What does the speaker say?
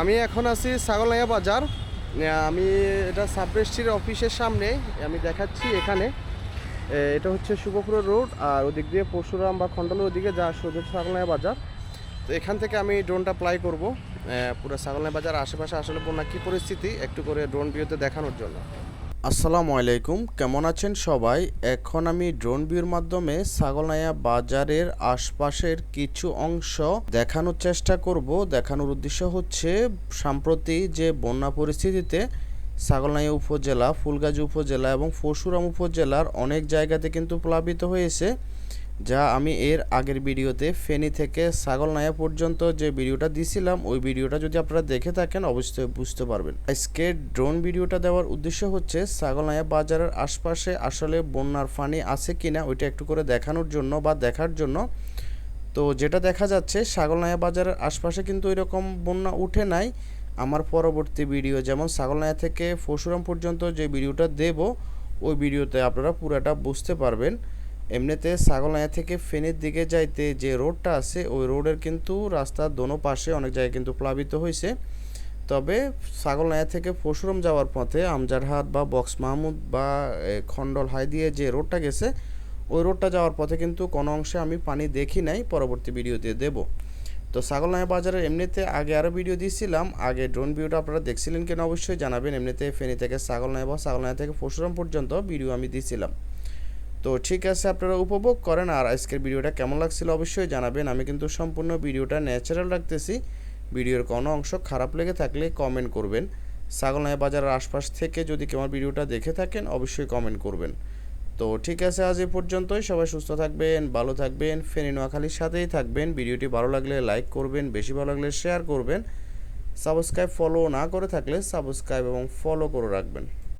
আমি এখন আছি ছাগলনাইয়া বাজার। আমি এটা সাবরেস্টির অফিসের সামনে, আমি দেখাচ্ছি এখানে। এটা হচ্ছে শুভপুর রোড, আর ওদিক দিয়ে পরশুরাম বা খণ্ডলের ওদিকে যা সোজা ছাগলনাইয়া বাজার। তো এখান থেকে আমি ড্রোনটা অ্যাপ্লাই করব। পুরো ছাগলনাইয়া বাজার আশেপাশে আসলে বন্যা কী পরিস্থিতি, একটু করে ড্রোন ভিউতে দেখানোর জন্য। আসসালামু আলাইকুম, কেমন আছেন সবাই? এখন আমি ড্রোন ভিউর মাধ্যমে ছাগলনাইয়া বাজারের আশপাশের কিছু অংশ দেখানোর চেষ্টা করব। দেখানোর উদ্দেশ্য হচ্ছে, সাম্প্রতি যে বন্যা পরিস্থিতিতে ছাগলনাইয়া উপজেলা, ফুলগাজী উপজেলা এবং ফসুরাম উপজেলার অনেক জায়গাতে কিন্তু প্লাবিত হয়েছে। যা আমি এর আগের ভিডিওতে ফেনী থেকে ছাগলনাইয়া পর্যন্ত যে ভিডিওটা দিছিলাম, ওই ভিডিওটা যদি আপনারা দেখে থাকেন, অবশ্যই বুঝতে পারবেন। আজকে ড্রোন ভিডিওটা দেওয়ার উদ্দেশ্য হচ্ছে ছাগলনাইয়া বাজারের আশপাশে আসলে বন্যার ফানি আছে কিনা, ওইটা একটু করে দেখানোর জন্য বা দেখার জন্য। তো যেটা দেখা যাচ্ছে ছাগলনাইয়া বাজারের আশপাশে কিন্তু এরকম বন্যা উঠে নাই। আমার পরবর্তী ভিডিও যেমন ছাগলনাইয়া থেকে পরশুরাম পর্যন্ত যে ভিডিওটা দেব, ওই ভিডিওতে আপনারা পুরোটা বুঝতে পারবেন। এমনিতে ছাগলনাইয়া থেকে ফেনীর দিকে যাইতে যে রোডটা আছে, ওই রোডের কিন্তু রাস্তার দোনো পাশে অনেক জায়গায় কিন্তু প্লাবিত হয়েছে তবে ছাগলনাইয়া থেকে পরশুরাম যাওয়ার পথে আমজারহাট বা বক্স মাহমুদ বা খণ্ডল হাই দিয়ে যে রোডটা গেছে, ওই রোডটা যাওয়ার পথে কিন্তু কোনো অংশে আমি পানি দেখি নাই, পরবর্তী ভিডিওতে দেব। তো ছাগলনাইয়া বাজারের এমনিতে আগে আরও ভিডিও দিয়েছিলাম আগে ড্রোন ভিউটা আপনারা দেখছিলেন কিনা অবশ্যই জানাবেন, এমনিতে ফেনী থেকে ছাগলনাইয়া বা ছাগলনাইয়া থেকে পরশুরাম পর্যন্ত ভিডিও আমি দিয়েছিলাম তো ঠিক আছে, আপনারা উপভোগ করেন। আর আজকের ভিডিওটা কেমন লাগছিল অবশ্যই জানাবেন। আমি কিন্তু সম্পূর্ণ ভিডিওটা ন্যাচারাল রাখতেছি। ভিডিওর কোনো অংশ খারাপ লেগে থাকলে কমেন্ট করবেন। ছাগলনাইয়া বাজারের আশপাশ থেকে যদি কেউ আমার ভিডিওটা দেখে থাকেন, অবশ্যই কমেন্ট করবেন। তো ঠিক আছে, আজ এ পর্যন্তই। সবাই সুস্থ থাকবেন, ভালো থাকবেন, ফেনী নোয়াখালীর সাথেই থাকবেন। ভিডিওটি ভালো লাগলে লাইক করবেন, বেশি ভালো লাগলে শেয়ার করবেন। সাবস্ক্রাইব ফলো না করে থাকলে সাবস্ক্রাইব এবং ফলো করে রাখবেন।